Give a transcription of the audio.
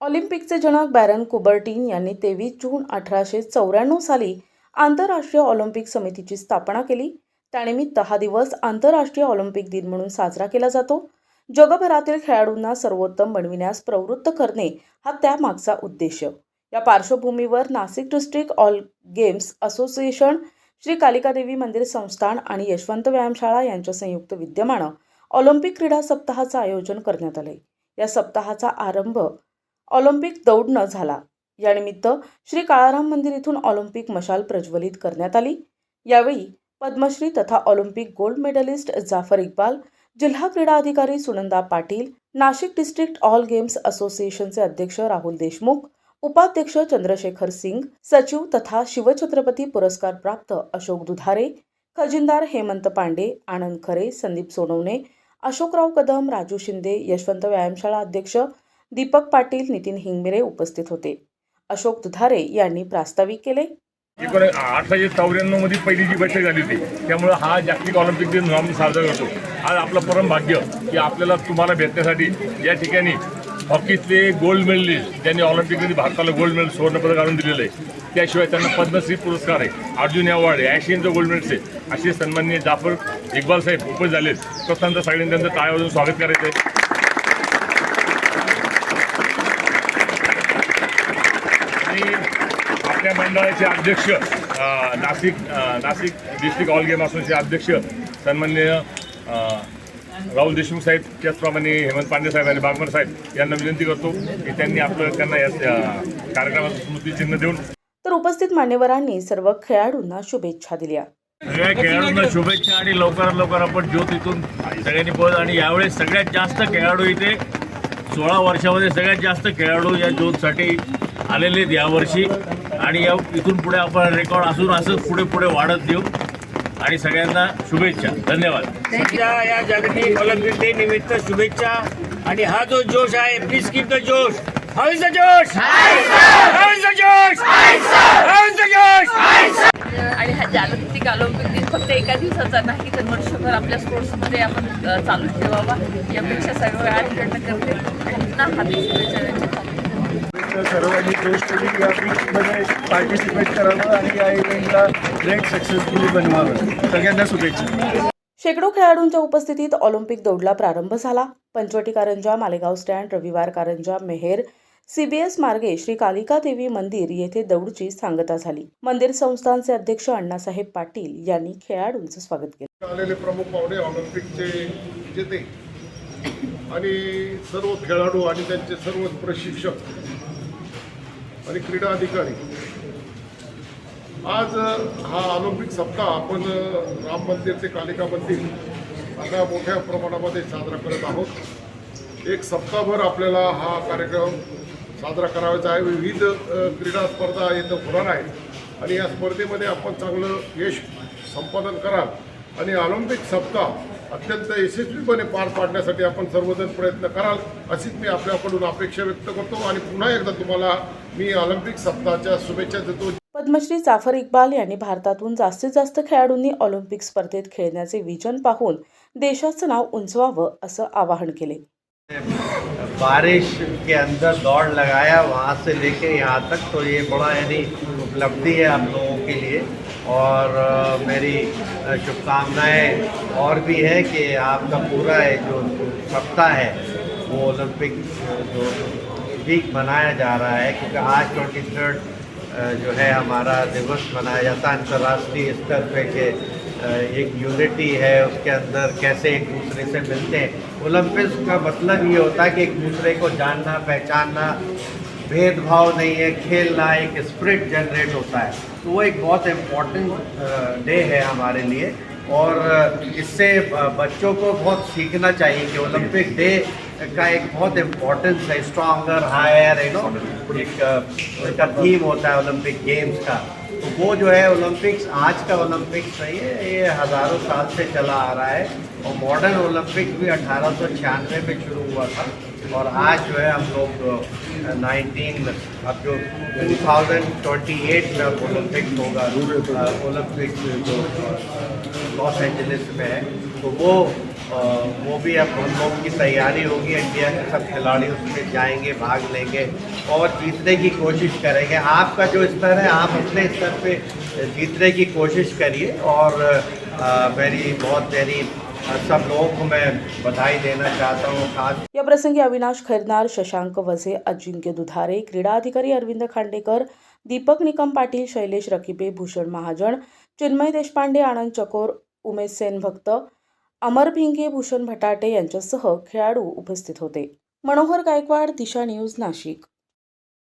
ऑलिम्पिकचे जनक baron कुबर्टीन यांनी तेवीस जून अठराशे चौऱ्याण्णव साली आंतरराष्ट्रीय ऑलिम्पिक समितीची स्थापना केली. त्यानिमित्त हा दिवस आंतरराष्ट्रीय ऑलिम्पिक दिन म्हणून साजरा केला जातो. जगभरातील खेळाडूंना सर्वोत्तम बनविण्यास प्रवृत्त करणे हा त्यामागचा उद्देश. या पार्श्वभूमीवर Nashik district all games association Shri Kalikadevi Mandir Sansthan आणि यशवंत व्यायामशाळा यांच्या संयुक्त विद्यमानं ऑलिम्पिक क्रीडा सप्ताहाचं आयोजन करण्यात आले. या सप्ताहाचा आरंभ ऑलिम्पिक दौडनं झाला. यानिमित्त श्री काळाराम मंदिर येथून ऑलिम्पिक मशाल प्रज्वलित करण्यात आली. यावेळी पद्मश्री तथा olympic gold medalist Jafar Iqbal जिल्हा क्रीडा अधिकारी Sunanda Patil Nashik district all games असोसिएशनचे अध्यक्ष राहुल देशमुख उपाध्यक्ष चंद्रशेखर सिंग सचिव तथा शिवछत्रपती पुरस्कार प्राप्त अशोक दुधारे खजिनदार हेमंत पांडे आनंद खरे संदीप सोनवणे अशोकराव कदम राजू शिंदे यशवंत व्यायामशाळा अध्यक्ष दीपक पाटील नितीन हिंगमिरे उपस्थित होते. अशोक दुधारे यांनी प्रास्ताविक केले. एकूण अठराशे चौऱ्याण्णवमध्ये पहिली जी बैठक झाली होती त्यामुळे हा जागतिक ऑलिम्पिक दिन म्हणून आम्ही साजरा करतो. आज आपलं परम भाग्य की आपल्याला तुम्हाला भेटण्यासाठी या ठिकाणी हॉकीतले गोल्ड मेडलिस्ट ज्यांनी ऑलिम्पिकमध्ये भारताला गोल्ड मेडल सुवर्णपदक आणून दिलेलं आहे त्याशिवाय त्यांना पद्मश्री पुरस्कार आहे. अर्जुन अवॉर्ड आहे ॲशियनचं गोल्ड मेडल्स आहे. असे सन्माननीय जाफर इक्बाल साहेब उपस्थित झालेत. प्रथमतः सगळ्यांनी त्यांचं टाळ्यावरून स्वागत करायचं आहे आणि आपल्या मंडळाचे अध्यक्ष Nashik Nashik district all game association अध्यक्ष सन्माननीय अ, राहुल देशमुख साहेब त्याचप्रमाणे हेमंत पांडे साहेब आणि बागमर साहेब यांना विनंती करतो की त्यांनी आपलं त्यांना या कार्यक्रमाचं स्मृतिचिन्ह देऊन. तर उपस्थित मान्यवरांनी सर्व खेळाडूंना शुभेच्छा दिल्या. सगळ्या खेळाडूंना शुभेच्छा आणि लवकरात लवकर आपण ज्योत इथून सगळ्यांनी बोल आणि यावेळेस सगळ्यात जास्त खेळाडू इथे सोळा वर्षामध्ये सगळ्यात जास्त खेळाडू या ज्योतसाठी आलेले आहेत यावर्षी. आणि या इथून पुढे आपण रेकॉर्ड असून असंच पुढे पुढे वाढत देऊ. आणि सगळ्यांना शुभेच्छा. धन्यवाद. सध्या या जागतिक ऑलिम्पिक डे निमित्त शुभेच्छा. आणि हा जो जोश आहे प्लीज कीप द जोश हाऊ इज द जोश! हाऊ इज द जोश! हाऊ इज द जोश! आणि हा जागतिक ऑलिम्पिक दिन फक्त एका दिवसाचा नाही तर वर्षभर आपल्या स्पोर्ट्समध्ये आपण अ, चालू ठेवावा. अपेक्षा सर्व आठकडनं करते. आणि पुन्हा हार्दिक शुभेच्छा त्यांच्या सर्वांनी जोशपणे या वीकमध्ये पार्टिसिपेट करावं आणि या इव्हेंटला ग्रेट सक्सेसफुली बनवावं. सगळ्यांना शुभेच्छा. शेकडो खेळाडूंच्या उपस्थितीत ऑलिम्पिक दौडला प्रारंभ झाला. पंचवटी कारंजा मालेगाव स्टँड रविवार कारंजा मेहेर सीबीएस मार्गे श्री कालिका देवी मंदिर येथे दौडची सांगता झाली. मंदिर संस्थानचे अध्यक्ष अण्णासाहेब पाटील यांनी खेळाडूंचं स्वागत केलं. आलेले प्रमुख पाहुणे ऑलिम्पिकचे विजेते आणि सर्व खेळाडू आणि त्यांचे सर्व प्रशिक्षक आणि क्रीडा अधिकारी. आज हा ऑलिम्पिक सप्ताह आपण राम मंदिर ते कालिका मंदिर आता मोठ्या प्रमाणामध्ये साजरा करत आहोत. एक सप्ताहभर आपल्याला हा कार्यक्रम साजरा करावायचा आहे. विविध क्रीडा स्पर्धा येथे होणार आहेत. आणि या स्पर्धेमध्ये आपण चांगलं यश संपादन कराल. आणि ऑलिम्पिक सप्ताह अत्यंत यशस्वीपणे पार पाडण्यासाठी आपण सर्वजण प्रयत्न कराल अशीच मी आपल्याकडून अपेक्षा व्यक्त करतो आणि पुन्हा एकदा तुम्हाला मी ऑलिम्पिक सप्ताहाच्या शुभेच्छा देतो. पद्मश्री जाफर इक्बाल यांनी भारतातून जास्तीत जास्त खेळाडूंनी ऑलिम्पिक स्पर्धेत खेळण्याचे विजन पाहून देशाचं नाव उंचवावं असं आवाहन केले. बारिश के अंदर दौड़ लगाया वहाँ से लेके यहाँ तक तो ये बड़ा यानी उपलब्धि है आप लोगों के लिए। और अ, मेरी अ, शुभकामनाएं और भी है कि आपका पूरा ये जो सप्ताह है वो ओलंपिक अ, जो वीक मनाया जा रहा है क्योंकि आज ट्वेंटी थर्ड जो है हमारा दिवस मनाया जाता है अंतर्राष्ट्रीय स्तर पे के अ, एक यूनिटी है उसके अंदर कैसे एक दूसरे से मिलते हैं ओलंपिक्स का मतलब ये होता है कि एक दूसरे को जानना पहचानना भेदभाव नहीं है खेलना एक स्प्रिट जनरेट होता है तो वो एक बहुत इम्पोर्टेंट डे है हमारे लिए और अ, इससे अ, बच्चों को बहुत सीखना चाहिए कि ओलंपिक डे का एक बहुत इम्पोर्टेंस है स्ट्रॉन्गर हायर यू नो एक अ, उनका थीम होता है ओलंपिक गेम्स का तो वो जो है ओलंपिक्स आज का ओलंपिक्स नहीं है ये हज़ारों साल से चला आ اور ماڈرن اولمپک بھی اٹھارہ سو چھیانوے میں شروع ہوا تھا اور آج جو ہے ہم لوگ نائنٹین اب جو ٹو تھاؤزنڈ ٹوئنٹی ایٹ میں اولمپک ہوگا اولمپک جو لاس اینجلس میں ہے، تو وہ وہ بھی اب ہم لوگ کی تیاری ہوگی انڈیا کے سب کھلاڑی اس میں جائیں گے، بھاگ لیں گے اور جیتنے کی کوشش کریں گے۔ آپ کا جو استر ہے، آپ اپنے استر پہ جیتنے کی کوشش کریے اور میری بہت میری सब लोगों को मैं बधाई देना चाहता हूँ। या प्रसंगी अविनाश खैरनार शशांक वझे अजिंक्य दुधारे क्रीडा अधिकारी अरविंद खांडेकर दीपक निकम पाटील शैलेश रकिबे भूषण महाजन चिन्मय देशपांडे आनंद चकोर उमेश सेन भक्त अमर भिंगे भूषण भटाटे यांच्यासह खेळाडू उपस्थित होते. मनोहर गायकवाड दिशा न्यूज नाशिक.